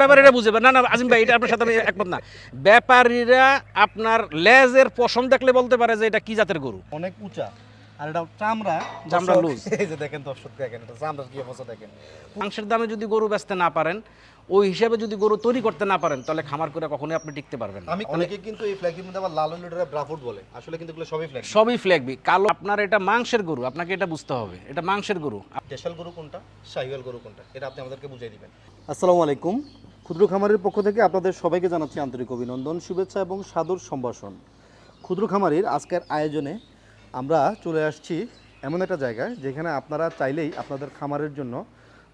ব্যাপারীরা বুঝে না না আজিম ভাই এটা আপনার সাথে আমি একমত না। ব্যাপারীরা আপনার লেজের পশম দেখলে বলতে পারে যে এটা কি জাতের গরু। অনেক উঁচা। আর এটা চামড়া। চামড়া loose। এই যে দেখেন দর্শক দেখেন এটা চামড়ার কি অবস্থা দেখেন। মাংসের দামে যদি গরু বেচতে না পারেন ওই হিসাবে যদি গরু তৈরি করতে না পারেন তাহলে খামার করে কখনোই আপনি টিকতে পারবেন আমি অনেকে কিন্তু এই ফ্ল্যাগের মধ্যে আবার লাল ব্রাফুট বলে। আসলে কিন্তু এগুলো সবই ফ্ল্যাগ সবই ফ্ল্যাগবি কালো আপনার এটা মাংসের গরু আপনাকে এটা বুঝতে হবে। এটা মাংসের গরু। দেশাল গরু কোনটা? শাহিওয়াল গরু কোনটা? এটা আপনি আমাদেরকে বুঝিয়ে দিবেন। আসসালামু আলাইকুম। ক্ষুদ্র খামারের পক্ষ থেকে আপনাদের সবাইকে জানাচ্ছি আন্তরিক অভিনন্দন, শুভেচ্ছা এবং সাদর সম্ভাষণ। ক্ষুদ্র খামারির আজকের আয়োজনে আমরা চলে আসছি এমন একটা জায়গায় যেখানে আপনারা চাইলেই আপনাদের খামারের জন্য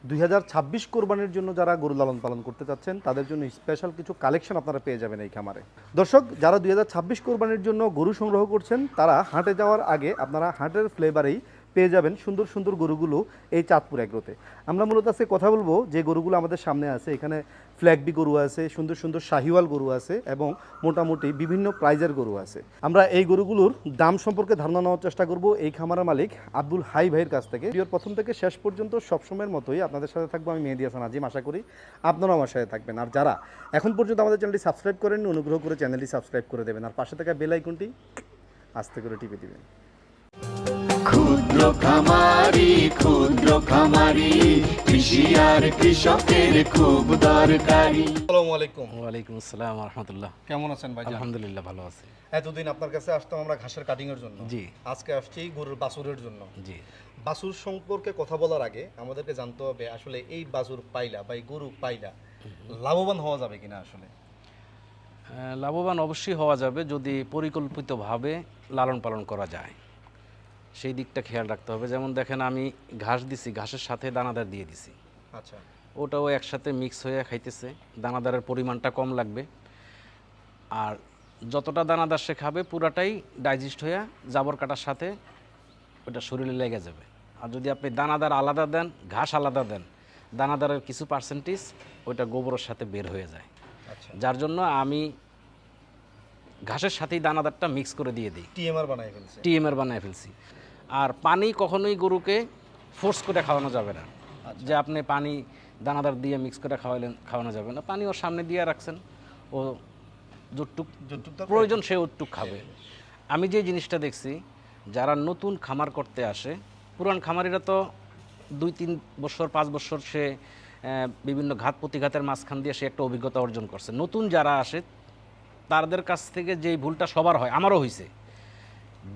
দুই হাজার ছাব্বিশ কোরবানির জন্য যারা গরু লালন পালন করতে চাচ্ছেন, তাদের জন্য স্পেশাল কিছু কালেকশন আপনারা পেয়ে যাবেন এই খামারে। দর্শক, যারা দুই হাজার ছাব্বিশ কোরবানির জন্য গরু সংগ্রহ করছেন, তারা হাটে যাওয়ার আগে আপনারা হাটের ফ্লেভারেই পেয়ে যাবেন সুন্দর সুন্দর গরুগুলো এই চাঁদপুর এগ্রোতে। আমরা মূলত আজকে কথা বলব যে গরুগুলো আমাদের সামনে আছে। এখানে ফ্ল্যাগবি গরু আছে, সুন্দর সুন্দর শাহিওয়াল গরু আছে এবং মোটামুটি বিভিন্ন প্রাইজের গরু আছে। আমরা এই গরুগুলোর দাম সম্পর্কে ধারণা নেওয়ার চেষ্টা করব এই খামারের মালিক আব্দুল হাই ভাইয়ের কাছ থেকে। ভিডিওর প্রথম থেকে শেষ পর্যন্ত সবসময়ের মতোই আপনাদের সাথে থাকব আমি মেহেদি হাসান আজিম। আশা করি আপনারাও আমার সাথে থাকবেন। আর যারা এখন পর্যন্ত আমাদের চ্যানেলটি সাবস্ক্রাইব করেননি, অনুগ্রহ করে চ্যানেলটি সাবস্ক্রাইব করে দেবেন। আর পাশে থাকা বেল আইকনটি আস্তে করে টিপে দিবেন। ক্ষুদ্র খামারি ক্ষুদ্র খামারি কৃষি আর কৃষকের খুব দরকারি। আসসালামু আলাইকুম। ওয়ালাইকুম আসসালাম রহমতুল্লাহ কেমন আছেন ভাই আলহামদুলিল্লাহ ভালো আছে। এতদিন আপনার কাছে আসতাম আমরা ঘাসের কাটিং এর জন্য। জি। আজকে আসছি গরুর বাছুরের জন্য। জি। বাছুর সম্পর্কে কথা বলার আগে আমাদেরকে জানতে হবে আসলে এই বাছুর পাইলা বা এই গরু পাইলা লাভবান হওয়া যাবে কিনা আসলে? আহ, লাভবান অবশ্যই হওয়া যাবে যদি পরিকল্পিতভাবে লালন পালন করা যায়। সেই দিকটা খেয়াল রাখতে হবে। যেমন দেখেন আমি ঘাস দিছি ঘাসের সাথে দানাদার দিয়ে দিছি। আচ্ছা। ওটাও একসাথে মিক্স হয়ে খাইতেছে। দানাদারের পরিমাণটা কম লাগবে। আর যতটা দানাদার সে খাবে পুরাটাই ডাইজেস্ট হয়ে জাবর কাটার সাথে ওটা শরীরে লেগে যাবে। আর যদি আপনি দানাদার আলাদা দেন ঘাস আলাদা দেন দানাদারের কিছু পার্সেন্টেজ ওইটা গোবরের সাথে বের হয়ে যায়। আচ্ছা। যার জন্য আমি ঘাসের সাথেই দানাদারটা মিক্স করে দিয়ে দিই। টিএমআর বানাই ফেলছে। টিএমআর বানায় ফেলছি। আর পানি কখনোই গরুকে ফোর্স করে খাওয়ানো যাবে না। যে আপনি পানি দানাদার দিয়ে মিক্স করে খাওয়ালেন খাওয়ানো যাবে না। পানি ওর সামনে দিয়ে রাখছেন ও যতটুক যতটুক প্রয়োজন সে ওটুক খাবে। আমি যে জিনিসটা দেখছি যারা নতুন খামার করতে আসে পুরান খামারিরা তো দুই তিন বছর পাঁচ বছর সে বিভিন্ন ঘাত প্রতিঘাতের মাঝখান দিয়ে সে একটা অভিজ্ঞতা অর্জন করছে। নতুন যারা আসে তাদের কাছ থেকে যেই ভুলটা সবার হয় আমারও হয়েছে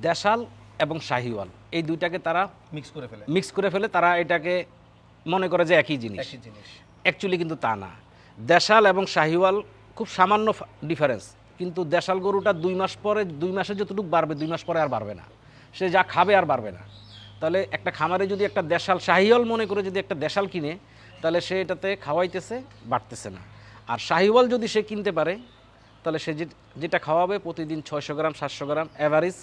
দেশাল এবং শাহিওয়াল। এই দুইটাকে তারা মিক্স করে ফেলে। মিক্স করে ফেলে তারা এটাকে মনে করে যে একই জিনিস। একই জিনিস। অ্যাকচুয়ালি কিন্তু তা না। দেশাল এবং শাহিওয়াল খুব সামান্য ডিফারেন্স কিন্তু দেশাল গরুটা দুই মাস পরে দুই মাসে যতটুকু বাড়বে দুই মাস পরে আর বাড়বে না। সে যা খাবে আর বাড়বে না। তাহলে একটা খামারে যদি একটা দেশাল শাহিওয়াল মনে করে যদি একটা দেশাল কিনে তাহলে সে এটাতে খাওয়াইতেছে বাড়তেছে না। আর শাহিওয়াল যদি সে কিনতে পারে তাহলে সে যে- যেটা খাওয়াবে প্রতিদিন ছয়শো গ্রাম সাতশো গ্রাম অ্যাভারেজ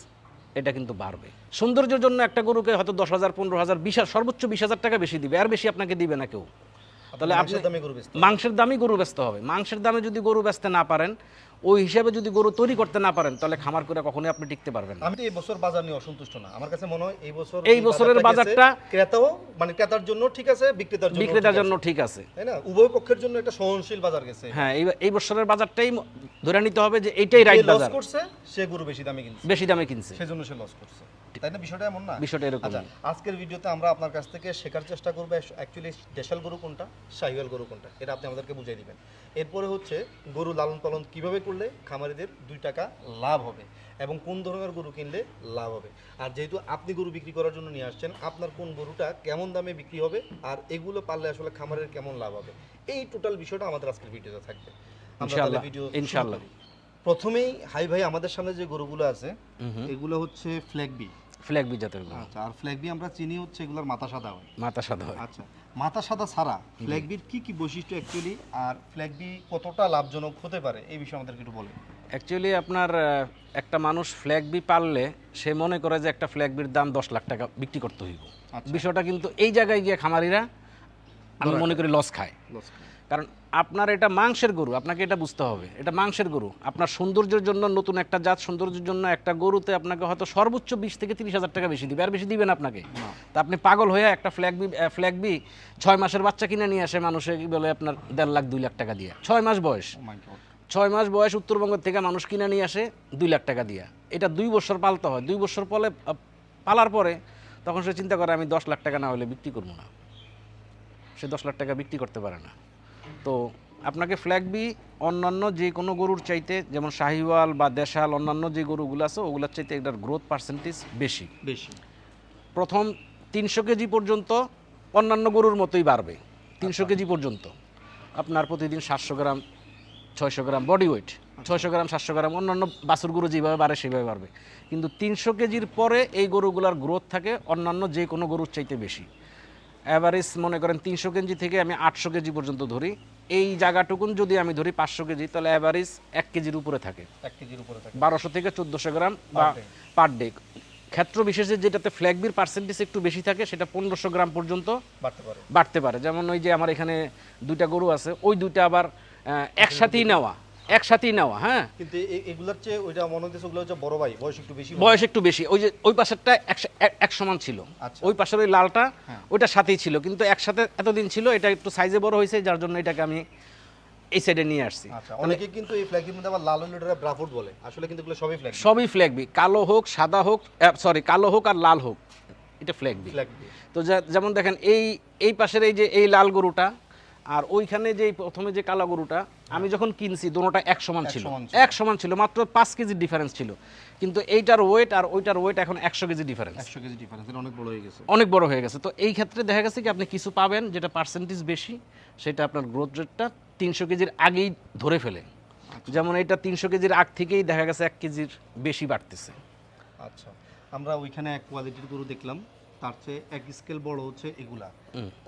এটা কিন্তু বাড়বে। সৌন্দর্যের জন্য একটা গরুকে হয়তো দশ হাজার পনেরো হাজার বিশ সর্বোচ্চ বিশ হাজার টাকা বেশি দিবে। আর বেশি আপনাকে দিবে না কেউ। তাহলে আপনি মাংসের দামই গরু ব্যস্ত হবে। মাংসের দামে যদি গরু ব্যস্ত না পারেন ওই হিসাবে যদি গরু তৈরি করতে না পারেন তাহলে খামার করে কখনোই আপনি টিকতে পারবেন আমি তো এই বছর বাজার নিয়ে অসন্তুষ্ট না। আমার কাছে মনে হয় এই বছর এই বছরের বাজারটা- ক্রেতাও মানে ক্রেতার জন্য ঠিক আছে বিক্রেতার জন্য বিক্রেতার জন্য ঠিক আছে। তাই না? উভয় পক্ষের জন্য একটা সহনশীল বাজার গেছে। হ্যাঁ এই এই বছরের বাজারটাই ধরে নিতে হবে যে এইটাই রাইট বাজার। লস করছে সে গরু বেশি দামে কিনছে। বেশি দামে কিনছে। সেজন্য সে লস করছে। তাই না? বিষয়টা এমন না। বিষয়টা এরকম আচ্ছা আজকের ভিডিওতে আমরা আপনার কাছ থেকে শেখার চেষ্টা করব অ্যাকচুয়ালি দেশাল গরু কোনটা শাহিওয়াল গরু কোনটা এটা আপনি আমাদেরকে বুঝিয়ে দিবেন। এরপরে হচ্ছে গরু লালন পালন কীভাবে করলে খামারিদের দুই টাকা লাভ হবে এবং কোন ধরনের গরু কিনলে লাভ হবে। আর যেহেতু আপনি গরু বিক্রি করার জন্য নিয়ে আসছেন আপনার কোন গরুটা কেমন দামে বিক্রি হবে আর এগুলো পারলে আসলে খামারের কেমন লাভ হবে এই টোটাল বিষয়টা আমাদের আজকের ভিডিওতে থাকবে। আমরা ভিডিও ইনশাআল্লাহ। প্রথমেই হাই ভাই আমাদের সামনে যে গরুগুলো আছে এগুলো হচ্ছে ফ্ল্যাগবি ফ্ল্যাগ বি জাতের গরু। আচ্ছা আর ফ্ল্যাগবি আমরা চিনি হচ্ছে এগুলোর মাথা সাদা হয়। মাথা সাদা হয়। আচ্ছা মাথা সাদা ছাড়া ফ্ল্যাগবির কি কি বৈশিষ্ট্য অ্যাকচুয়ালি আর ফ্ল্যাগবি কতটা লাভজনক হতে পারে? এই বিষয়ে আমাদেরকে একটু বলেন। অ্যাকচুয়ালি আপনার একটা মানুষ ফ্ল্যাগ বি পারলে সে মনে করে যে একটা ফ্ল্যাগ বির দাম দশ লাখ টাকা বিক্রি করতে হইব। আচ্ছা। বিষয়টা কিন্তু এই জায়গায় গিয়ে খামারিরা আমি মনে করি লস খায়। লস খায়। কারণ আপনার এটা মাংসের গরু আপনাকে এটা বুঝতে হবে। এটা মাংসের গরু। আপনার সৌন্দর্যের জন্য নতুন একটা জাত সৌন্দর্যের জন্য একটা গরুতে আপনাকে হয়তো সর্বোচ্চ বিশ থেকে তিরিশ হাজার টাকা বেশি দিবে আর বেশি দিবেন আপনাকে। তা আপনি পাগল হয়ে একটা ফ্ল্যাগ বি ফ্ল্যাগ বি ছয় মাসের বাচ্চা কিনে নিয়ে আসে মানুষে কি বলে আপনার দেড় লাখ দুই লাখ টাকা দিয়ে। ছয় মাস বয়স। ছয় মাস বয়স উত্তরবঙ্গ থেকে মানুষ কিনে নিয়ে আসে দুই লাখ টাকা দিয়া। এটা দুই বছর পালতে হয়। দুই বছর পরে পালার পরে তখন সে চিন্তা করে আমি দশ লাখ টাকা না হলে বিক্রি করব না। সে দশ লাখ টাকা বিক্রি করতে পারে না। তো আপনাকে ফ্ল্যাগ বি অন্যান্য যে কোনো গরুর চাইতে যেমন শাহিওয়াল বা দেশাল অন্যান্য যে গরুগুলো আছে ওগুলোর চাইতে এটার গ্রোথ পার্সেন্টেজ বেশি। বেশি। প্রথম তিনশো কেজি পর্যন্ত অন্যান্য গরুর মতোই বাড়বে। তিনশো কেজি পর্যন্ত। আপনার প্রতিদিন সাতশো গ্রাম ছয়শো গ্রাম বডি ওয়েট ছয়শো গ্রাম সাতশো গ্রাম অন্যান্য বাছুর গরু যেভাবে বাড়ে সেভাবে বাড়বে। কিন্তু তিনশো কেজির পরে এই গরুগুলার গ্রোথ থাকে অন্যান্য যে কোনো গরুর চাইতে বেশি। অ্যাভারেজ মনে করেন তিনশো কেজি থেকে আমি আটশো কেজি পর্যন্ত ধরি। এই জায়গাটুকুন যদি আমি ধরি পাঁচশো কেজি তাহলে অ্যাভারেজ এক কেজির উপরে থাকে। এক কেজির উপরে থাকে। বারোশো থেকে চোদ্দোশো গ্রাম বা পার ডে। ক্ষেত্র বিশেষে যেটাতে ফ্ল্যাগবির পার্সেন্টেজ একটু বেশি থাকে সেটা পনেরোশো গ্রাম পর্যন্ত বাড়তে পারে। যেমন ওই যে আমার এখানে দুইটা গরু আছে ওই দুইটা আবার একসাথেই নেওয়া। একসাথেই নেওয়া হ্যাঁ। কিন্তু এগুলার চেয়ে ওইটা মনে হচ্ছে ওগুলো হচ্ছে বড় ভাই বয়স একটু বেশি বয়স একটু বেশি। ওই যে ওই পাশেরটা এক- সমান ছিল। আচ্ছা। ওই পাশের ওই লালটা হ্যাঁ। ওইটার সাথেই ছিল। কিন্তু একসাথে এতদিন ছিল এটা একটু সাইজে বড় হয়েছে যার জন্য এটাকে আমি এই সাইডে নিয়ে আসছি। আচ্ছা অনেকে কিন্তু এই ফ্ল্যাগের মধ্যে আবার লাল হলে ওটা ব্রাফুট বলে। আসলে কিন্তু এগুলো সবই ফ্ল্যাগ সবই ফ্ল্যাগবি কালো হোক সাদা হোক সরি কালো হোক আর লাল হোক এটা ফ্ল্যাগবি ফ্ল্যাগ তো যেমন দেখেন এই এই পাশের এই যে এই লাল গরুটা আর ওইখানে যে প্রথমে যে কালো গরুটা আমি যখন কিনছি দুটোটা এক সমান ছিল। এক সমান ছিল মাত্র পাঁচ কেজি ডিফারেন্স ছিল। কিন্তু এইটার ওয়েট আর ওইটার ওয়েট এখন একশো কেজি ডিফারেন্স একশো কেজি ডিফারেন্স অনেক বড় হয়ে গেছে। অনেক বড় হয়ে গেছে। তো এই ক্ষেত্রে দেখা গেছে কি আপনি কিছু পাবেন যেটা পার্সেন্টেজ বেশি সেটা আপনার গ্রোথ রেটটা তিনশো কেজির আগেই ধরে ফেলে। যেমন এটা তিনশো কেজির আগ থেকেই দেখা গেছে এক কেজির বেশি বাড়তেছে। আচ্ছা। আমরা ওইখানে এক কোয়ালিটির গরু দেখলাম। তার চেয়ে এক স্কেল বড় হচ্ছে এগুলা।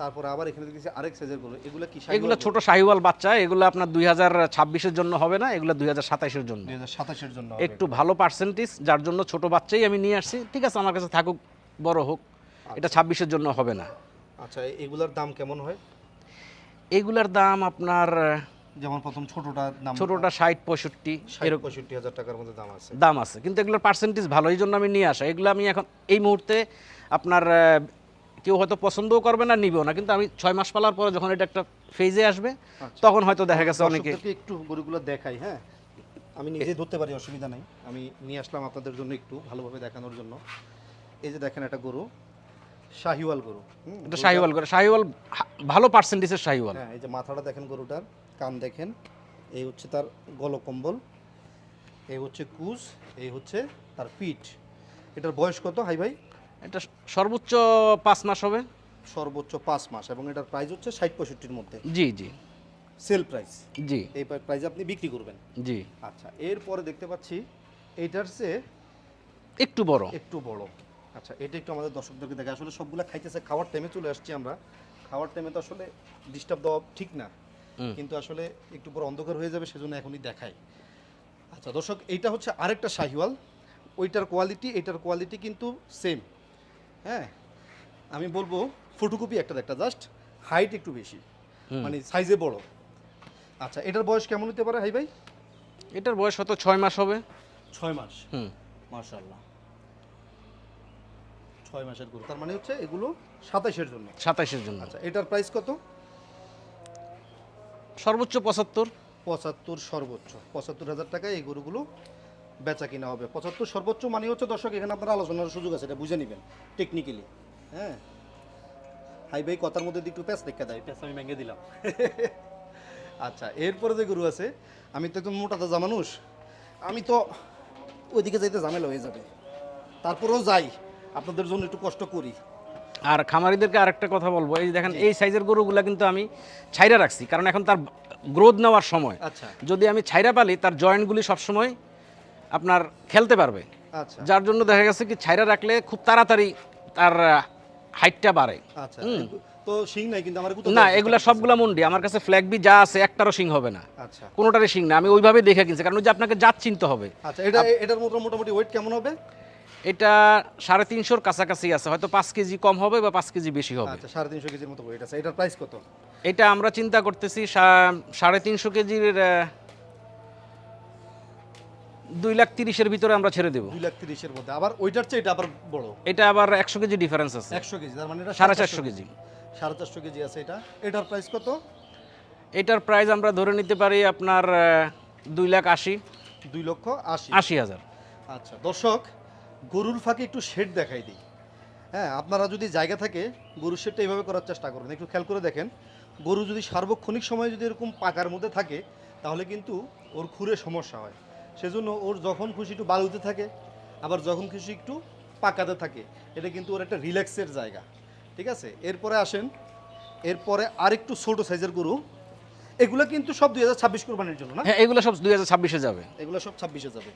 তারপরে আবার এখানে দেখছি আরেক সাইজের গরু এগুলা কি এগুলো ছোট শাহিওয়াল বাচ্চা এগুলো আপনার দুই হাজার ছাব্বিশের জন্য হবে না এগুলো দুই হাজার সাতাইশের জন্য। দুই হাজার সাতাশের জন্য একটু ভালো পার্সেন্টেজ যার জন্য ছোট বাচ্চাই আমি নিয়ে আসছি। ঠিক আছে আমার কাছে থাকুক বড় হোক এটা ছাব্বিশের জন্য হবে না। আচ্ছা এগুলার দাম কেমন হয়? এগুলার দাম আপনার যেমন প্রথম ছোটটার দাম ছোটটা ষাট পঁয়ষট্টি পঁয়ষট্টি হাজার টাকার মধ্যে দাম আছে। দাম আছে কিন্তু এগুলোর পার্সেন্টেজ ভালো এই জন্য আমি নিয়ে আসা। এগুলো আমি এখন এই মুহূর্তে আপনার কেউ হয়তো পছন্দও করবে না নিবেও না। কিন্তু আমি ছয় মাস পালার পরে যখন এটা একটা ফেজে আসবে তখন হয়তো দেখা গেছে অনেকে একটু গরুগুলো দেখাই হ্যাঁ? আমি নিজে ধরতে পারি অসুবিধা নাই। আমি নিয়ে আসলাম আপনাদের জন্য একটু ভালোভাবে দেখানোর জন্য। এই যে দেখেন একটা গরু শাহিওয়াল গরু। এটা শাহিওয়াল গরু। শাহিওয়াল ভালো পার্সেন্টেজের শাহিওয়াল। হ্যাঁ এই যে মাথাটা দেখেন গরুটার কান দেখেন। এই হচ্ছে তার গলকম্বল এই হচ্ছে কুজ এই হচ্ছে তার পিঠ। এটার বয়স কত? হাই ভাই? এটা সর্বোচ্চ পাঁচ মাস হবে। সর্বোচ্চ পাঁচ মাস এবং এটার প্রাইস হচ্ছে ষাট পঁয়ষট্টির মধ্যে। জি জি। সেল প্রাইস জি। এই প্রাইসে আপনি বিক্রি করবেন। জি। আচ্ছা এরপরে দেখতে পাচ্ছি এইটার সে একটু বড়। একটু বড়। আচ্ছা এটা একটু আমাদের দর্শকদেরকে দেখে আসলে সবগুলো খাইতেছে খাওয়ার টাইমে চলে আসছি আমরা। খাওয়ার টাইমে তো আসলে ডিস্টার্ব দেওয়া ঠিক না। কিন্তু আসলে একটু পর অন্ধকার হয়ে যাবে সেজন্য এখনই দেখাই। আচ্ছা দর্শক এইটা হচ্ছে আরেকটা শাহিওয়াল। ওইটার কোয়ালিটি এটার কোয়ালিটি কিন্তু সেম হ্যাঁ আমি বলব ফটোকপি একটা একটা জাস্ট হাইট একটু বেশি মানে সাইজে বড়। আচ্ছা এটার বয়স কেমন হতে পারে হাই ভাই? এটার বয়স হয়তো ছয় মাস হবে। ছয় মাস? হুম। মাশাল্লাহ ছয় মাসের গরু তার মানে হচ্ছে এগুলো সাতাইশের জন্য। সাতাইশের জন্য। আচ্ছা এটার প্রাইস কত? সর্বোচ্চ পঁচাত্তর। পঁচাত্তর সর্বোচ্চ পঁচাত্তর হাজার টাকায় এই গরুগুলো বেচা কিনা হবে। পঁচাত্তর সর্বোচ্চ মানে হচ্ছে দর্শক এখানে আপনার আলোচনার সুযোগ আছে এটা বুঝে নেবেন টেকনিক্যালি হ্যাঁ? হাই ভাই কথার মধ্যে দিয়ে একটু প্যাঁচ দেখা দেয়। প্যাঁচ আমি ভেঙে দিলাম। আচ্ছা এরপরে যে গরু আছে আমি তো একদম মোটা তাজা মানুষ আমি তো ওইদিকে যাইতে ঝামেলা হয়ে যাবে। তারপরেও যাই আপনাদের জন্য একটু কষ্ট করি। আর খামারিদেরকে আরেকটা কথা বলব এই দেখেন এই সাইজের গরুগুলা কিন্তু আমি ছাইরা রাখছি কারণ এখন তার গ্রোথ নেওয়ার সময়। আচ্ছা। যদি আমি ছাইরা পালি তার জয়েন্টগুলি সবসময় আপনার খেলতে পারবে। আচ্ছা। যার জন্য দেখা গেছে কি ছাইরা রাখলে খুব তাড়াতাড়ি তার হাইটটা বাড়ে। আচ্ছা তো শিং নাই কিন্তু আমার না এগুলা সবগুলা মুন্ডি। আমার কাছে ফ্ল্যাগ বি যা আছে একটারও সিং হবে না। আচ্ছা। কোনোটারই সিং না। আমি ওইভাবে দেখে কিনছি। কারণ যে আপনাকে জাত চিনতে হবে। আচ্ছা এটা এটার মতো মোটামুটি ওয়েট কেমন হবে? এটা সাড়ে তিনশোর কাছাকাছি আছে। হয়তো পাঁচ কেজি কম হবে বা পাঁচ কেজি বেশি হবে। আচ্ছা সাড়ে তিনশো কেজির মতো ওয়েট আছে। এটার প্রাইস কত? এটা আমরা চিন্তা করতেছি সাড়ে তিনশো কেজির দুই লাখ তিরিশের ভিতরে আমরা ছেড়ে দেব। দুই লাখ তিরিশের মধ্যে। আবার ওইটার চেয়ে এটা আবার বড়। এটা আবার একশো কেজি ডিফারেন্স আছে। একশো কেজি তার মানে এটা সাড়ে চারশো কেজি। সাড়ে চারশো কেজি আছে এটা। এটার প্রাইস কত? এটার প্রাইস আমরা ধরে নিতে পারি আপনার দুই লাখ আশি। দুই লক্ষ আশি। আশি হাজার। আচ্ছা দর্শক গরুর ফাঁকে একটু শেড দেখাই দিই। হ্যাঁ আপনারা যদি জায়গা থাকে গরুর শেডটা এইভাবে করার চেষ্টা করুন। একটু খেয়াল করে দেখেন গরু যদি সার্বক্ষণিক সময় যদি এরকম পাকার মধ্যে থাকে তাহলে কিন্তু ওর খুরে সমস্যা হয়। সেজন্য ওর যখন খুশি একটু বালুতে থাকে আবার যখন খুশি একটু পাকাতে থাকে। এটা কিন্তু ওর একটা রিল্যাক্সের জায়গা। ঠিক আছে? এরপরে আসেন এরপরে আরেকটু ছোট সাইজের গরু। এগুলো কিন্তু সব দুই হাজার ছাব্বিশ কোরবানির জন্য না? হ্যাঁ এগুলো সব দুই হাজার ছাব্বিশে যাবে। এগুলো সব ছাব্বিশে যাবে।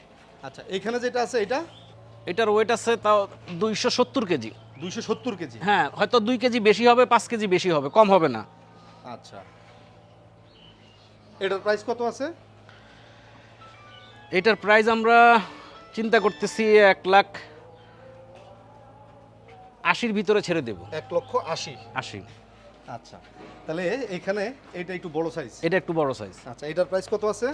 আচ্ছা এখানে যেটা আছে এটা? এটার ওয়েট আছে তাও দুইশো সত্তর কেজি। দুইশো সত্তর কেজি? হ্যাঁ হয়তো দুই কেজি বেশি হবে পাঁচ কেজি বেশি হবে কম হবে না। আচ্ছা। এটার প্রাইস কত আছে? এটার প্রাইস আমরা চিন্তা করতেছি এক লাখ আশির ভিতরে ছেড়ে দেব। এক লক্ষ আশি। আশি। আচ্ছা তাহলে এখানে এটা একটু বড় সাইজ এটা একটু বড় সাইজ আচ্ছা এটার প্রাইস কত আছে?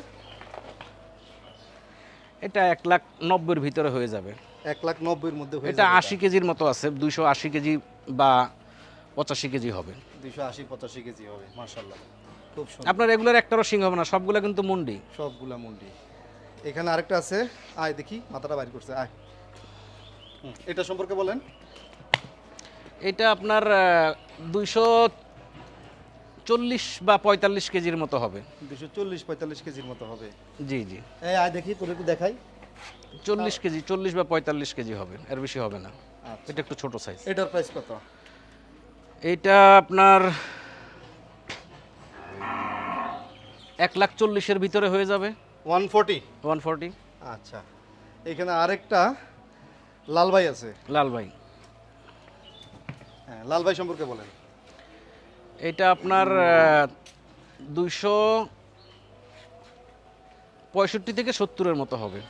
এটা এক লাখ নব্বইয়ের ভিতরে হয়ে যাবে। এক লাখ নব্বইয়ের মধ্যে এটা আশি কেজির মতো আছে দুইশো আশি কেজি বা পঁচাশি কেজি হবে। দুইশো আশি পঁচাশি কেজি হবে মার্শাল্লাহ খুব আপনার রেগুলার একটারও সিং হবে না সবগুলো কিন্তু মুন্ডি। সবগুলা মুন্ডি। এখানে আরেকটা আছে। আয় দেখি মাথাটা বাইর করছে আয়। এটা সম্পর্কে বলেন। এটা আপনার দুইশো চল্লিশ বা পঁয়তাল্লিশ কেজির মতো হবে। দুশো চল্লিশ পঁয়তাল্লিশ কেজির মতো হবে। জি জি। এই আয় দেখি তোর একটু দেখাই। চল্লিশ কেজি চল্লিশ বা পঁয়তাল্লিশ কেজি হবে এর বেশি হবে না। আচ্ছা। এটা একটু ছোট সাইজ এটার প্রাইস কত? এটা আপনার এক লাখ চল্লিশের ভিতরে হয়ে যাবে। One forty? One forty. আচ্ছা। এখানে আরেকটা লাল ভাই আছে। লাল ভাই হ্যাঁ লাল ভাই সম্পর্কে বলেন। এটা আপনার দুইশো পঁয়ষট্টি থেকে সত্তরের মতো হবে।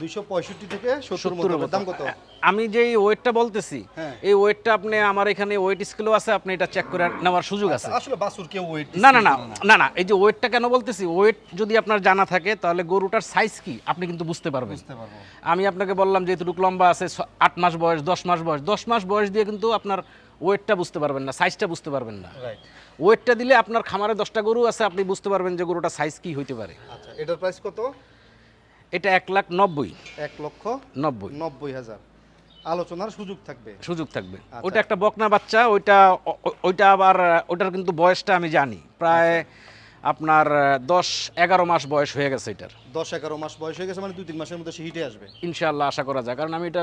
দুইশো পঁয়ষট্টি থেকে সত্তর সত্তরের মতো দাম কত? আমি যেই ওয়েটটা বলতেছি হ্যাঁ। এই ওয়েটটা আপনি আমার এখানে ওয়েট স্কেলও আছে আপনি এটা চেক করে নেওয়ার সুযোগ আছে। আসলে বাসুর কেউ ওয়েট না না না না। না এই যে ওয়েটটা কেন বলতেছি ওয়েট যদি আপনার জানা থাকে তাহলে গরুটার সাইজ কি আপনি কিন্তু বুঝতে পারবেন। বুঝতে পারব। আমি আপনাকে বললাম যে এতটুকু লম্বা আছে আট মাস বয়স দশ মাস বয়স দশ মাস বয়স দিয়ে কিন্তু আপনার ওয়েটটা বুঝতে পারবেন না সাইজটা বুঝতে পারবেন না। রাইট ওয়েটটা দিলে আপনার খামারে দশটা গরু আছে আপনি বুঝতে পারবেন যে গরুটা সাইজ কি হইতে পারে। আচ্ছা এটার প্রাইস কত? এটা এক লাখ নব্বই। এক লক্ষ নব্বই। নব্বই হাজার। আলোচনার সুযোগ থাকবে। সুযোগ থাকবে। আচ্ছা। ওটা একটা বকনা বাচ্চা ওইটা ওইটা আবার ওইটার কিন্তু বয়সটা আমি জানি। প্রায় আপনার দশ এগারো মাস বয়স হয়ে গেছে এটার। দশ এগারো মাস বয়স হয়ে গেছে মানে দুই তিন মাসের মধ্যে সে হিটে আসবে। ইনশাল্লাহ আশা করা যায়। কারণ আমি এটা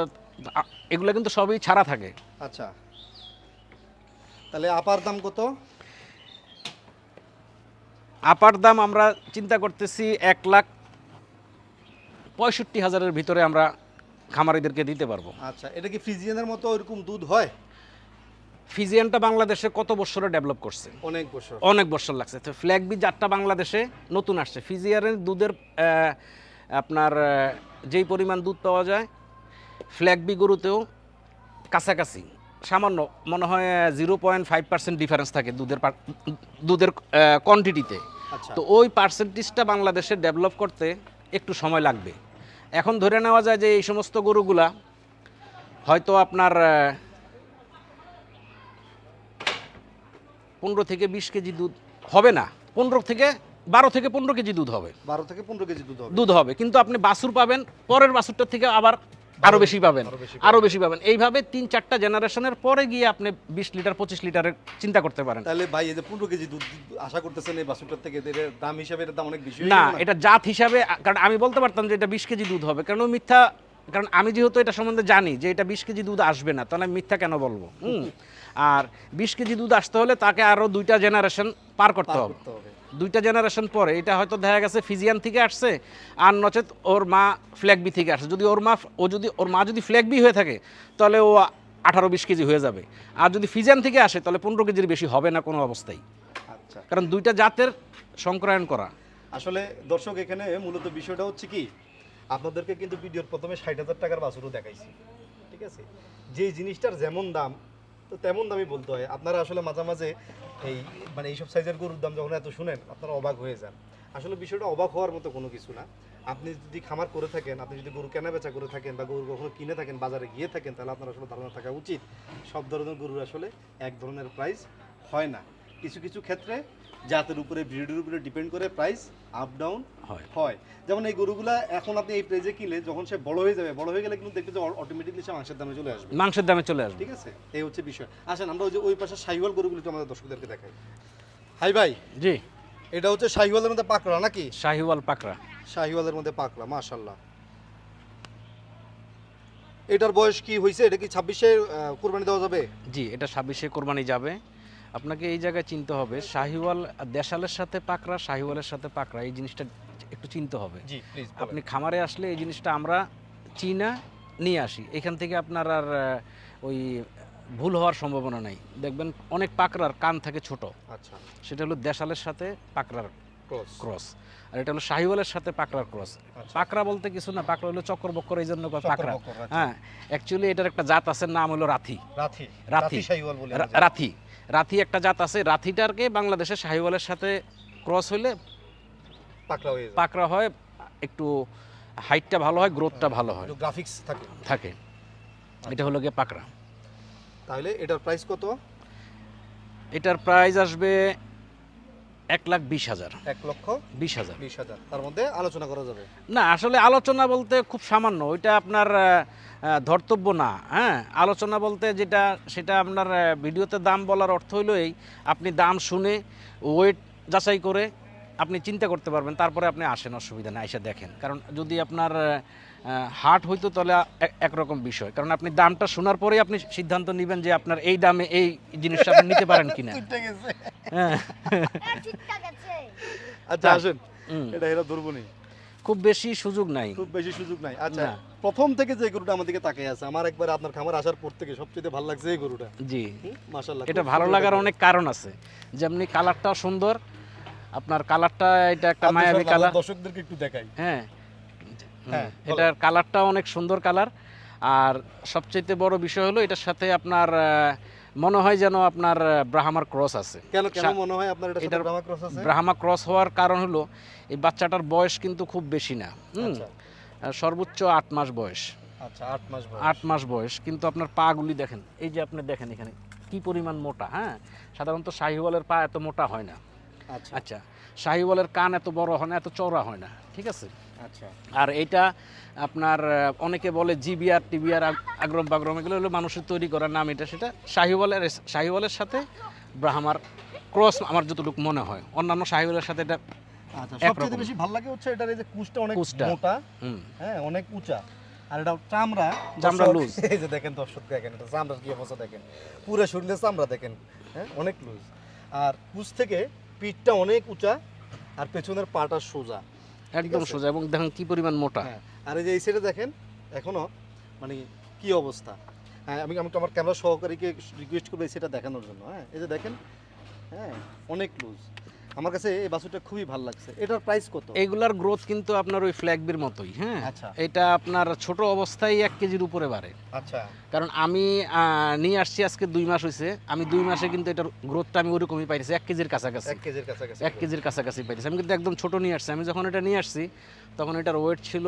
এগুলো কিন্তু সবই ছাড়া থাকে। আচ্ছা। তাহলে আপার দাম কত? আপার দাম আমরা চিন্তা করতেছি এক লাখ পঁয়ষট্টি হাজারের ভিতরে আমরা খামারিদেরকে দিতে পারব। আচ্ছা এটা কি ফ্রিজিয়ানের মতো ওইরকম দুধ হয়? ফিজিয়ানটা বাংলাদেশে কত বছরে ডেভেলপ করছে? অনেক বছর। অনেক বছর লাগছে। তো ফ্ল্যাগবি জাতটা বাংলাদেশে নতুন আসছে। ফিজিয়ারের দুধের আপনার যেই পরিমাণ দুধ পাওয়া যায় ফ্ল্যাগবি গরুতেও কাছাকাছি। সামান্য মনে হয় zero point five percent difference থাকে দুধের দুধের কোয়ান্টিটিতে আচ্ছা। তো ওই পার্সেন্টেজটা বাংলাদেশে ডেভেলপ করতে একটু সময় লাগবে। এখন ধরে নেওয়া যায় যে এই সমস্ত গরুগুলা হয়তো আপনার পনেরো থেকে বিশ কেজি দুধ হবে না। পনেরো থেকে বারো থেকে পনেরো কেজি দুধ হবে। বারো থেকে পনেরো কেজি দুধ হবে। দুধ হবে। কিন্তু আপনি বাছুর পাবেন পরের বাছুরটার থেকে আবার আরও বেশি পাবেন। আরও বেশি পাবেন। এইভাবে তিন চারটা জেনারেশনের পরে গিয়ে আপনি বিশ লিটার পঁচিশ লিটারের চিন্তা করতে পারেন। তাহলে ভাই এই যে পনেরো কেজি দুধ আশা করতেছেন এই বাসুরটার থেকে এদের দাম হিসাবে এর দাম অনেক বেশি না এটা জাত হিসাবে কারণ আমি বলতে পারতাম যে এটা বিশ কেজি দুধ হবে। কারণ মিথ্যা কারণ আমি যেহেতু এটা সম্বন্ধে জানি যে এটা বিশ কেজি দুধ আসবে না তাহলে আমি মিথ্যা কেন বলব? হুম। আর বিশ কেজি দুধ আসতে হলে তাকে আরও দুইটা জেনারেশন পার করতে হবে। দুইটা জেনারেশন পরে এটা হয়তো দেখা গেছে ফিজিয়ান থেকে আসছে আর নচেত ওর মা ফ্ল্যাগবি থেকে আসছে। যদি ওর মা ও যদি ওর মা যদি ফ্ল্যাগবি হয়ে থাকে তাহলে ও আঠারো বিশ কেজি হয়ে যাবে। আর যদি ফিজিয়ান থেকে আসে তাহলে পনেরো কেজির বেশি হবে না কোনো অবস্থায়। আচ্ছা। কারণ দুইটা জাতের সংক্রায়ণ করা। আসলে দর্শক এখানে মূলত বিষয়টা হচ্ছে কি আপনাদেরকে কিন্তু ভিডিওর প্রথমে ষাট হাজার টাকার বাছুরও দেখাইছি। ঠিক আছে? যে জিনিসটার যেমন দাম তো তেমন দামই বলতে হয়। আপনারা আসলে মাঝে মাঝে এই মানে এইসব সাইজের গরুর দাম যখন এত শুনেন, আপনারা অবাক হয়ে যান। আসলে বিষয়টা অবাক হওয়ার মতো কোনো কিছু না। আপনি যদি খামার করে থাকেন, আপনি যদি গরু কেনা বেচা করে থাকেন বা গরু কখনো কিনে থাকেন, বাজারে গিয়ে থাকেন, তাহলে আপনার আসলে ধারণা থাকা উচিত। সব ধরনের গরুর আসলে এক ধরনের প্রাইস হয় না। কিছু কিছু ক্ষেত্রে জাতের উপরে ব্রিডের উপরে ডিপেন্ড করে প্রাইস আপ ডাউন হয়। যেমন এই গরুগুলা এখন আপনি এই প্রাইজে কিনলে যখন সে বড় হয়ে যাবে বড় হয়ে গেলে কিন্তু দেখবে যে অটোমেটিকলি সে মাংসের দামে চলে আসবে। মাংসের দামে চলে আসবে। ঠিক আছে? এই হচ্ছে বিষয়। আসেন আমরা ওই যে ওই পাশে শাহিওয়াল গরুগুলো তো আমাদের দর্শকদেরকে দেখাই। হাই ভাই জি। এটা হচ্ছে শাহিওয়ালের মধ্যে পাকড়া নাকি? শাহিওয়াল পাকড়া। শাহিওয়ালের মধ্যে পাকড়া মাশাল্লাহ এটার বয়স কি হয়েছে এটা কি ছাব্বিশে কোরবানি দেওয়া যাবে? জি এটা ছাব্বিশে কোরবানি যাবে। আপনাকে এই জায়গায় চিনতে হবে শাহিওয়াল দেশালের সাথে পাকড়া শাহিওয়ালের সাথে পাকড়া এই জিনিসটা একটু চিনতে হবে। আপনি খামারে আসলে এই জিনিসটা আমরা চিনা নিয়ে আসি। এখান থেকে আপনার আর ওই ভুল হওয়ার সম্ভাবনা নাই। দেখবেন অনেক পাকড়ার কান থাকে ছোট। আচ্ছা। সেটা হলো দেশালের সাথে পাকড়ার ক্রস। আর এটা হলো শাহিওয়ালের সাথে পাকড়ার ক্রস। আচ্ছা। পাকড়া বলতে কিছু না পাকড়া হলো চক্কর বক্কর এই জন্য পাকড়া। আচ্ছা। হ্যাঁ অ্যাকচুয়ালি এটার একটা জাত আছে নাম হলো রাথি। রাথি। রাথি। রাথি। রাথি একটা জাত আছে রাথিটারকে বাংলাদেশের শাহিওয়ালের সাথে ক্রস হইলে পাকড়া হয়ে পাকড়া হয় একটু হাইটটা ভালো হয় গ্রোথটা ভালো হয়। গ্রাফিক্স থাকে। থাকে। এটা হলো গিয়ে পাকড়া। তাহলে এটার প্রাইস কত? এটার প্রাইস আসবে এক লাখ বিশ হাজার। এক লক্ষ বিশ হাজার। বিশ হাজার। তার মধ্যে আলোচনা করা যাবে? না আসলে আলোচনা বলতে খুব সামান্য। ওইটা আপনার ধর্তব্য না হ্যাঁ? আলোচনা বলতে যেটা সেটা আপনার ভিডিওতে দাম বলার অর্থ হলো এই আপনি দাম শুনে ওয়েট যাচাই করে আপনি চিন্তা করতে পারবেন তারপরে আপনি আসেন অসুবিধা নেই এসে দেখেন। কারণ যদি আপনার হার্ট হইতো তাহলে একরকম বিষয়। কারণ আপনি দামটা শোনার পরেই আপনি সিদ্ধান্ত নেবেন যে আপনার এই দামে এই জিনিসটা আপনি নিতে পারেন কিনা। হ্যাঁ। আচ্ছা আসেন। এটা এরা ধরবনি খুব বেশি সুযোগ নাই। খুব বেশি সুযোগ নাই। আচ্ছা প্রথম থেকে যে গরুটা আমাদেরকে তাকিয়ে আছে আমার একবার আপনার খামার আসার পর থেকে সবচেয়ে ভালো লাগছে এই গরুটা। জি। মাশাল্লাহ এটা ভালো লাগার অনেক কারণ আছে। যেমনি কালারটা সুন্দর আপনার কালারটা এটা একটা মায়াবী কালার। দর্শকদেরকে একটু দেখাই। হ্যাঁ। এটার কালারটা অনেক সুন্দর কালার। আর সবচেয়ে বড় বিষয় হলো এটার সাথে আপনার মনে হয় যেন আপনার ব্রাহ্মার ক্রস আছে। কেন কেন মনে হয় আপনার এটা ব্রাহ্মা ক্রস আছে? ব্রাহ্মা ক্রস হওয়ার কারণ হলো এই বাচ্চাটার বয়স কিন্তু খুব বেশি না। আচ্ছা। সর্বোচ্চ আট মাস বয়স। আচ্ছা আট মাস বয়স। আট মাস বয়স কিন্তু আপনার পাগুলি দেখেন এই যে আপনি দেখেন এখানে কি পরিমাণ মোটা হ্যাঁ? সাধারণত শাহিওয়ালের পা এত মোটা হয় না। আচ্ছা। আচ্ছা শাহিওয়ালের কান এত বড় হয় না এত চওড়া হয় না ঠিক আছে? আর এটা আপনার অনেকে বলে জিবিআর টিবিআর আগ্রম বাগ্রম এগুলো হলো মানুষের তৈরি করার নাম এটা সেটা শাহিওয়ালের শাহিওয়ালের সাথে ব্রাহ্মার ক্রস আমার যতটুকু মনে হয়। অন্যান্য শাহিওয়ালের সাথে এটা আচ্ছা সবচেয়ে বেশি ভালো লাগে হচ্ছে এটার এই যে কুচটা অনেক। মোটা হ্যাঁ অনেক উঁচা। আর এটা চামড়া চামড়া loose। এই যে দেখেন দর্শক দেখেন এটা চামড়ার কি অবস্থা দেখেন। পুরো শরীরে চামড়া দেখেন হ্যাঁ অনেক লুজ আর কুচ থেকে পিঠটা অনেক উঁচা আর পেছনের পাটা সোজা। একদম সোজা এবং দেখেন কি পরিমাণ মোটা। হ্যাঁ আর এই যে এই সাইডে দেখেন এখনও মানে কি অবস্থা? হ্যাঁ আমি আমি আমার ক্যামেরা সহকারীকে রিকোয়েস্ট করব সেটা দেখানোর জন্য? হ্যাঁ এই যে দেখেন হ্যাঁ অনেক লুজ আমার কাছে এই বাসুটা খুবই ভালো লাগছে। এটার প্রাইস কত? এগুলার গ্রোথ কিন্তু আপনার ওই ফ্ল্যাগবির মতোই হ্যাঁ? আচ্ছা। এটা আপনার ছোট অবস্থায় এক কেজির উপরে বাড়ে। আচ্ছা। কারণ আমি নিয়ে আসছি আজকে দুই মাস হয়েছে আমি দুই মাসে কিন্তু এটার গ্রোথটা আমি ওরকমই পাইছি এক কেজির কাছাকাছি। এক কেজির কাছাকাছি এক কেজির কাছাকাছি পাইছি আমি কিন্তু একদম ছোট নিয়ে আসছি। আমি যখন এটা নিয়ে আসছি তখন এটার ওয়েট ছিল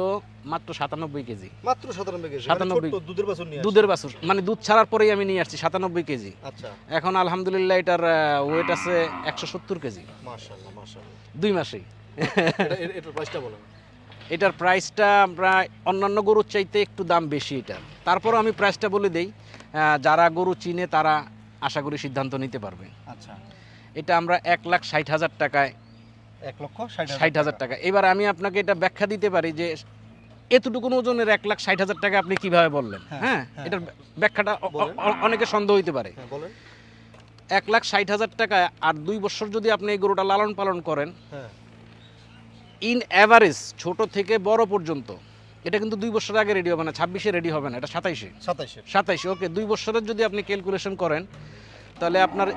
মাত্র সাতানব্বই কেজি। মাত্র সাতানব্বই কেজি সাতানব্বই। দুধের বাছুর দুধের বাছুর মানে দুধ ছাড়ার পরেই আমি নিয়ে আসছি সাতানব্বই কেজি। আচ্ছা। এখন আলহামদুলিল্লাহ এটার ওয়েট আছে একশো সত্তর কেজি। দুই মাসেই। এটার প্রাইসটা বলেন। এটার প্রাইসটা প্রায় অন্যান্য গরুর চাইতে একটু দাম বেশি এটার। তারপরও আমি প্রাইসটা বলে দেই যারা গরু চিনে তারা আশা করি সিদ্ধান্ত নিতে পারবে আচ্ছা। এটা আমরা এক লাখ ষাট হাজার টাকায় এক লক্ষ ষাট হাজার টাকা। এবার আমি আপনাকে এটা ব্যাখ্যা দিতে পারি যে এতটুকুন ওজনের এক লাখ ষাট হাজার টাকা আপনি কীভাবে বললেন? হ্যাঁ, হ্যাঁ? হ্যাঁ। এটার ব্যাখ্যাটা অনেকে সন্দেহ হইতে পারে। হ্যাঁ এক লাখ ষাট হাজার টাকায় আর দুই বছর যদি আপনি এই গরুটা লালন পালন করেন ইন অ্যাভারেজ ছোট থেকে বড় পর্যন্ত এটা কিন্তু দুই বছর আগে রেডি হবে না ছাব্বিশে রেডি হবে না এটা সাতাইশে। সাতাইশের সাতাইশে ওকে দুই বছরের যদি আপনি ক্যালকুলেশন করেন তাহলে আপনার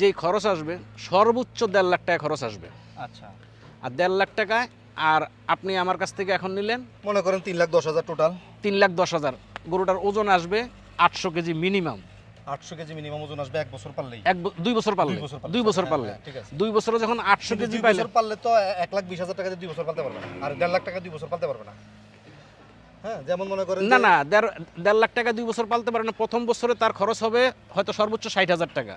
যেই খরচ আসবে সর্বোচ্চ দেড় লাখ টাকা খরচ আসবে। আচ্ছা। আর দেড় লাখ টাকায় আর আপনি আমার কাছ থেকে এখন নিলেন? মনে করেন তিন লাখ দশ হাজার টোটাল তিন লাখ দশ হাজার। গরুটার ওজন আসবে আটশো কেজি মিনিমাম আটশো কেজি মিনিমাম ওজন আসবে এক বছর পারলেই। এক দুই বছর পারলে। দুই বছর পারলে। দুই বছর হ্যাঁ, পারলে। হ্যাঁ, ঠিক আছে। দুই বছরে যখন আটশো কেজি দুই পাইলে বছর পারলে তো এক লাখ বিশ হাজার টাকা দিয়ে দুই বছর পালতে পারবে না। আর দেড় লাখ টাকা দুই বছর পালতে পারবে না। যেমন মনে করেন না না দেড় দেড় লাখ টাকা দুই বছর পালতে পারে না প্রথম বছরে তার খরচ হবে হয়তো সর্বোচ্চ ষাট হাজার টাকা।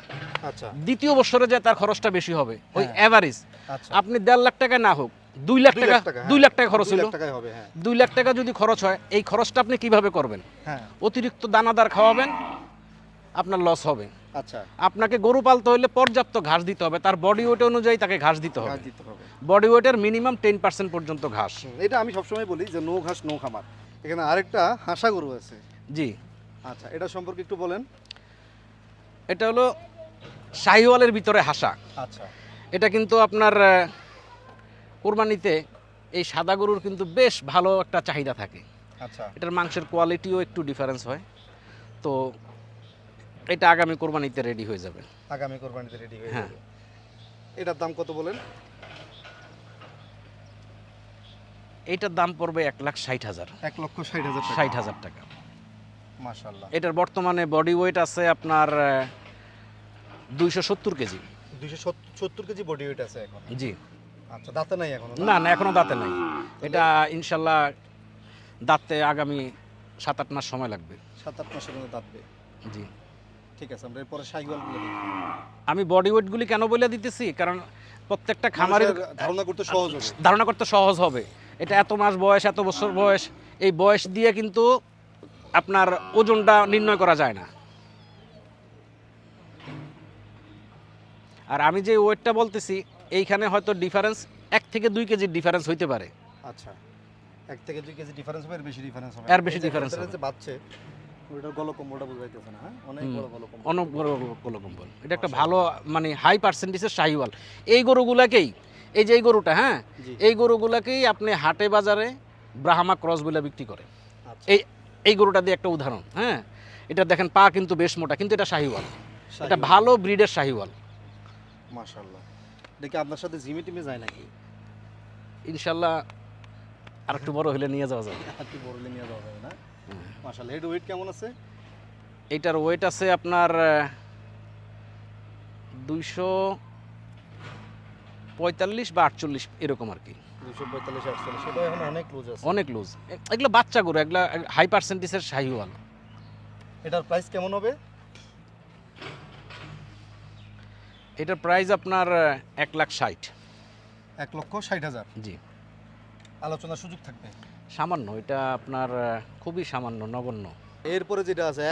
আচ্ছা। দ্বিতীয় বছরে যে তার খরচটা বেশি হবে ওই হ্যাঁ। অ্যাভারেজ আচ্ছা। আপনি দেড় লাখ টাকা না হোক দুই লাখ টাকা হ্যাঁ। দুই লাখ টাকা খরচ হলো। হ্যাঁ। দুই লাখ টাকা যদি খরচ হয় এই খরচটা আপনি কীভাবে করবেন? হ্যাঁ। অতিরিক্ত দানাদার খাওয়াবেন আপনার লস হবে। আচ্ছা। আপনাকে গরু পালতে হলে পর্যাপ্ত ঘাস দিতে হবে তার বডি ওয়েট অনুযায়ী তাকে ঘাস দিতে হবে। দিতে হবে। বডি ওয়েটের মিনিমাম টেন পার্সেন্ট পর্যন্ত ঘাস। এটা আমি সবসময় বলি যে নো ঘাস নো খামার। এখানে আরেকটা হাসা গরু আছে। জি। আচ্ছা এটা সম্পর্কে একটু বলেন। এটা হলো শাহিওয়ালের ভিতরে হাসা। আচ্ছা। এটা কিন্তু আপনার কোরবানিতে এই সাদা গরুর কিন্তু বেশ ভালো একটা চাহিদা থাকে। আচ্ছা। এটার মাংসের কোয়ালিটিও একটু ডিফারেন্স হয়। তো এটা আগামী কোরবানিতে রেডি হয়ে যাবে। আগামী কোরবানিতে রেডি হয়ে হ্যাঁ। যাবে। এটার দাম কত বলেন? এইটার দাম পড়বে এক লাখ ষাট হাজার। এক লক্ষ ষাট হাজার ষাট হাজার টাকা। মাশাল্লাহ এটার বর্তমানে বডি ওয়েট আছে আপনার দুইশো সত্তর কেজি। দুইশো সত্তর কেজি বডি ওয়েট আছে এখন। জি। আচ্ছা দাঁতে নাই এখন না না? এখনও দাঁতে নাই। এটা ইনশাল্লাহ দাঁতে আগামী সাত আট মাস সময় লাগবে। সাত আট মাসের মধ্যে দাঁতবে। জি। ঠিক আছে আমরা এরপরে সাইকেল আমি বডি ওয়েটগুলি কেন বলে দিতেছি? কারণ প্রত্যেকটা খামারের ধারণা করতে সহজ হবে। ধারণা করতে সহজ হবে। এটা এত মাস বয়স এত বছর বয়স এই বয়স দিয়ে কিন্তু আপনার ওজনটা নির্ণয় করা যায় না। আর আমি যে ওয়েটটা বলতেছি এইখানে হয়তো ডিফারেন্স এক থেকে দুই কেজির ডিফারেন্স হইতে পারে। আচ্ছা এক থেকে দুই কেজি ডিফারেন্স হবে এর বেশি ডিফারেন্স হবে। এর বেশি ভেতরে হবে। বাচ্চে গলকম্বলটা বুঝাইতেছে না হ্যাঁ? অনেক। বড় গলকম্বল। অনেক বড় এটা একটা ভালো মানে হাই পার্সেন্টেজের শাহিওয়াল। এই গরুগুলাকেই এই যে এই গরুটা হ্যাঁ? এই গরুগুলাকেই আপনি হাটে বাজারে ব্রাহ্মা ক্রস বলে বিক্রি করে। আচ্ছা। এই এই গরুটা দিয়ে একটা উদাহরণ হ্যাঁ? এটা দেখেন পা কিন্তু বেশ মোটা কিন্তু এটা শাহিওয়াল। এটা ভালো ব্রিডের শাহিওয়াল। মাশাআল্লাহ। দেখি আপনার সাথে জিমে টিমে যায় নাকি? ইনশাল্লাহ আর একটু বড় হলে নিয়ে যাওয়া যাবে। হাতি বড়লে নিয়ে যাওয়া যাবে না? মাশাআল্লাহ হেড ওয়েট কেমন আছে? এইটার ওয়েট আছে আপনার দুইশো পঁয়তাল্লিশ বা আটচল্লিশ এরকম আর কি। অনেক লুজ অনেক লুজ এগুলো বাচ্চা গরু এগুলো হাই পার্সেন্টেজের শাহিওয়াল। এটার প্রাইস কেমন হবে? এটার প্রাইস আপনার এক লাখ ষাট। এক লক্ষ ষাট হাজার। জি। আলোচনার সুযোগ থাকবে। সামান্য এটা আপনার খুবই সামান্য নগণ্য। এরপরে যেটা আছে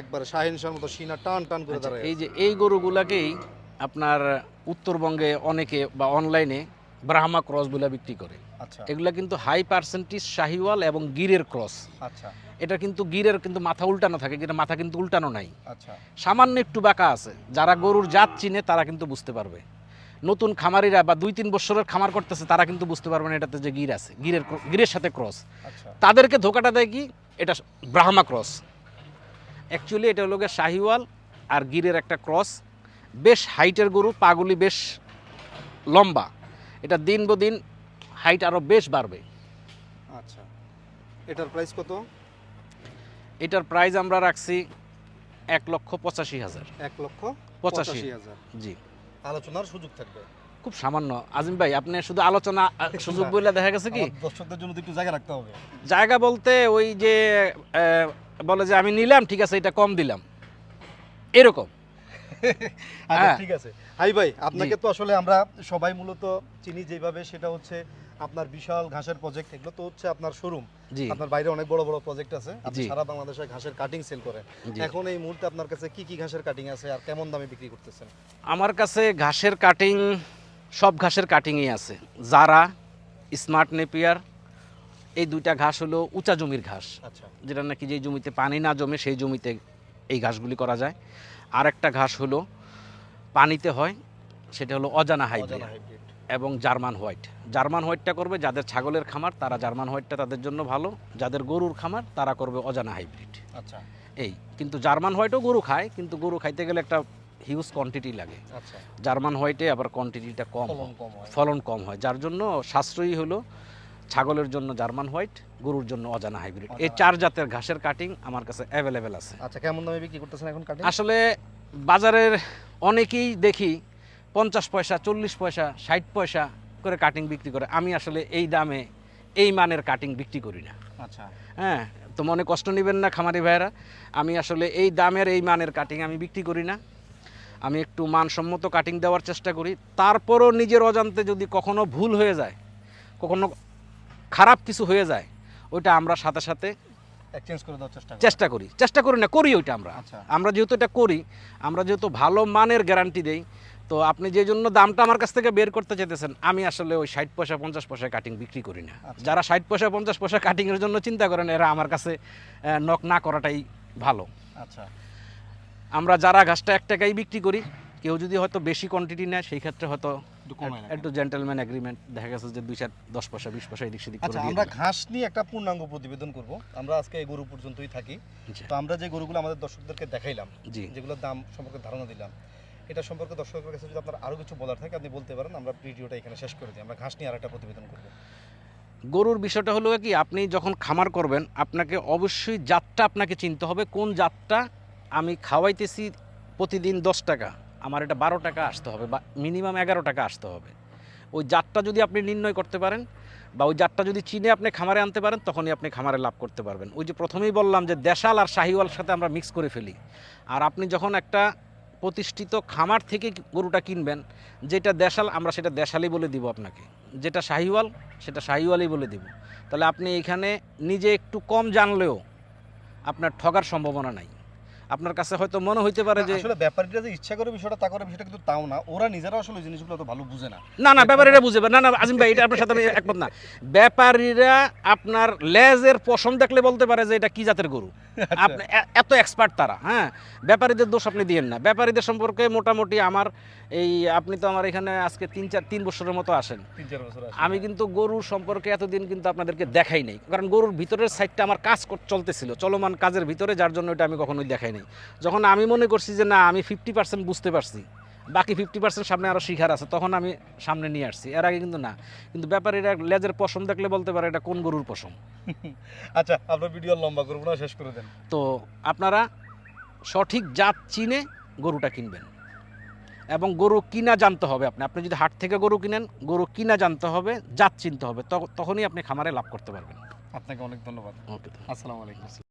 একবার শাহিন শাহর মতো সিনা টান টান করে আচ্ছা, দাঁড়ায় এই যে এই গরুগুলাকেই আপনার উত্তরবঙ্গে অনেকে বা অনলাইনে ব্রাহ্মা ক্রস বলে বিক্রি করে। আচ্ছা। এগুলা কিন্তু হাই পার্সেন্টেজ শাহিওয়াল এবং গিরের ক্রস আচ্ছা। এটা কিন্তু গিরের কিন্তু মাথা উল্টানো থাকে গিরের মাথা কিন্তু উল্টানো নাই। আচ্ছা। সামান্য একটু বাঁকা আছে। যারা গরুর জাত চিনে তারা কিন্তু বুঝতে পারবে। নতুন খামারিরা বা দুই তিন বছরের খামার করতেছে তারা কিন্তু বুঝতে পারবে না এটাতে যে গির আছে গিরের গিরের সাথে ক্রস তাদেরকে ধোকাটা দেয় কি? এটা ব্রাহ্মা ক্রস অ্যাকচুয়ালি এটা হলো শাহিওয়াল আর গিরের একটা ক্রস বেশ হাইটের গরু পাগুলি বেশ লম্বা। এটা দিন দিন হাইট আরও বেশ বাড়বে। আচ্ছা। এটার প্রাইস কত? এটার প্রাইস আমরা রাখছি এক লক্ষ পঁচাশি হাজার। এক লক্ষ পঁচাশি। হাজার। জি। আলোচনার সুযোগ থাকবে। খুব সামান্য। আজিম ভাই আপনি শুধু আলোচনা সুযোগ। বলে দেখা গেছে কি? দর্শকদের জন্য একটু জায়গা রাখতে হবে। জায়গা বলতে ওই যে বলে যে আমি নিলাম ঠিক আছে এটা কম দিলাম। এরকম। আচ্ছা হ্যাঁ। ঠিক আছে। হাই ভাই আপনাকে তো আসলে আমরা সবাই মূলত চিনি যেভাবে সেটা হচ্ছে আপনার বিশাল ঘাসের প্রজেক্ট এগুলো তো হচ্ছে আপনার শোরুম আপনার বাইরে অনেক বড় বড় প্রজেক্ট আছে। আপনি সারা বাংলাদেশে ঘাসের কাটিং সেল করেন। এখন এই মুহূর্তে আপনার কাছে কি কি ঘাসের কাটিং আছে আর কেমন দামে বিক্রি করতেছেন? আমার কাছে ঘাসের কাটিং সব ঘাসের কাটিংই আছে। জারা স্মার্ট নেপিয়ার এই দুইটা ঘাস হলো উঁচা জমির ঘাস। আচ্ছা। যেটা নাকি যেই জমিতে পানি না জমে সেই জমিতে এই ঘাসগুলি করা যায়। আর একটা ঘাস হলো পানিতে হয় সেটা হলো অজানা হাইব্রিড এবং জার্মান হোয়াইট। জার্মান হোয়াইটটা করবে যাদের ছাগলের খামার তারা জার্মান হোয়াইটটা তাদের জন্য ভালো। যাদের গরুর খামার তারা করবে অজানা হাইব্রিড। আচ্ছা। এই কিন্তু জার্মান হোয়াইটও গরু খায় কিন্তু গরু খাইতে গেলে একটা হিউজ কোয়ান্টিটি লাগে। আচ্ছা। জার্মান হোয়াইটে আবার কোয়ান্টিটিটা কম ফলন কম হয়। যার জন্য সাশ্রয়ী হলো ছাগলের জন্য জার্মান হোয়াইট গরুর জন্য অজানা হাইব্রিড এই চার জাতের ঘাসের কাটিং আমার কাছে অ্যাভেলেবেল আছে। আচ্ছা কেমন দামে বিক্রি করতেছেন এখন কাটিং আসলে বাজারের অনেকেই দেখি পঞ্চাশ পয়সা চল্লিশ পয়সা ষাট পয়সা করে কাটিং বিক্রি করে। আমি আসলে এই দামে এই মানের কাটিং বিক্রি করি না। আচ্ছা। হ্যাঁ তো মনে কষ্ট নেবেন না খামারি ভাইয়েরা। আমি আসলে এই দামের এই মানের কাটিং আমি বিক্রি করি না। আমি একটু মানসম্মত কাটিং দেওয়ার চেষ্টা করি। তারপরও নিজের অজান্তে যদি কখনো ভুল হয়ে যায় কখনো খারাপ কিছু হয়ে যায় ওইটা আমরা সাথে সাথে চেষ্টা করি। চেষ্টা করি। না করি ওইটা আমরা। আচ্ছা। আমরা যেহেতু এটা করি আমরা যেহেতু ভালো মানের গ্যারান্টি দেই তো আপনি যে জন্য দামটা আমার কাছ থেকে বের করতে চাইতেছেন আমি আসলে ওই ষাট পয়সা পঞ্চাশ পয়সা কাটিং বিক্রি করি না। আচ্ছা। যারা ষাট পয়সা পঞ্চাশ পয়সা কাটিংয়ের জন্য চিন্তা করেন এরা আমার কাছে নক না করাটাই ভালো। আচ্ছা। আমরা যারা ঘাসটা এক টাকাই বিক্রি করি কেউ যদি হয়তো বেশি কোয়ান্টিটি নেয় সেই ক্ষেত্রে হয়তো একটু। জেন্টেলম্যান এগ্রিমেন্ট দেখা গেছে যে দুই চার দশ পয়সা বিশ পয়সা এদিক সেদিক আচ্ছা আমরা ঘাস নিয়ে একটা পূর্ণাঙ্গ প্রতিবেদন করব। আমরা আজকে এই গরু পর্যন্তই থাকি। তো আমরা যে গরুগুলো আমাদের দর্শকদেরকে দেখাইলাম যেগুলোর দাম সম্পর্কে ধারণা দিলাম এটা সম্পর্কে দর্শকের কাছে যদি আপনার আরও কিছু বলার থাকে আপনি বলতে পারেন আমরা ভিডিওটা এখানে শেষ করে দিই। আমরা ঘাস নিয়ে আরেকটা প্রতিবেদন করব। গরুর বিষয়টা হলো কি আপনি যখন খামার করবেন আপনাকে অবশ্যই জাতটা আপনাকে চিনতে হবে কোন জাতটা আমি খাওয়াইতেছি প্রতিদিন দশ টাকা। আমার এটা বারো টাকা আসতে হবে বা মিনিমাম এগারো টাকা আসতে হবে। ওই জাতটা যদি আপনি নির্ণয় করতে পারেন বা ওই জাতটা যদি চিনে আপনি খামারে আনতে পারেন, তখনই আপনি খামারে লাভ করতে পারবেন। ওই যে প্রথমেই বললাম যে দেশাল আর শাহিওয়াল সাথে আমরা মিক্স করে ফেলি। আর আপনি যখন একটা প্রতিষ্ঠিত খামার থেকে গরুটা কিনবেন, যেটা দেশাল, আমরা সেটা দেশালই বলে দিব আপনাকে। যেটা শাহিওয়াল, সেটা শাহিওয়ালই বলে দিব। তাহলে আপনি এখানে নিজে একটু কম জানলেও আপনার ঠগার সম্ভাবনা নাই। আপনার কাছে হয়তো মনে হইতে পারে যে আসলে ব্যাপারীরা যে ইচ্ছা করে বিষয়টা তা করে বিষয়টা কিন্তু তাও না। ওরা নিজেরা আসলে জিনিসগুলো তো ভালো বুঝে না। না না ব্যাপারীরা বুঝে না না আজিম ভাই এটা আপনার সাথে আমি একমত না। ব্যাপারীরা আপনার লেজের পশম দেখলে বলতে পারে যে এটা কি জাতের গরু? আপনি এত এক্সপার্ট তারা হ্যাঁ? ব্যাপারীদের দোষ আপনি দিয়েন না। ব্যাপারীদের সম্পর্কে মোটামুটি আমার এই আপনি তো আমার এখানে আজকে তিন চার তিন বছরের মতো আসেন তিন চার বছর আমি কিন্তু গরুর সম্পর্কে এতদিন কিন্তু আপনাদেরকে দেখাই নাই। কারণ গরুর ভিতরের সাইডটা আমার কাজ চলতেছিল চলমান কাজের ভিতরে যার জন্য এটা আমি কখনোই দেখাই নাই। যখন আমি মনে করছি যে না আমি ফিফটি পার্সেন্ট বুঝতে পারছি বাকি ফিফটি পার্সেন্ট সামনে আরও শিখার আছে তখন আমি সামনে নিয়ে আসছি। এর আগে কিন্তু না কিন্তু ব্যাপারীরা লেজের পশম দেখলে বলতে পারে এটা কোন গরুর পশম? আচ্ছা আমরা ভিডিও লম্বা করব না শেষ করে দেন। তো আপনারা সঠিক জাত চিনে গরুটা কিনবেন। এবং গরু কিনা জানতে হবে আপনি। আপনি যদি হাট থেকে গরু কিনেন গরু কিনা জানতে হবে জাত চিনতে হবে তখ- তখনই আপনি খামারে লাভ করতে পারবেন। আপনাকে অনেক ধন্যবাদ। ওকে। আসসালামু আলাইকুম।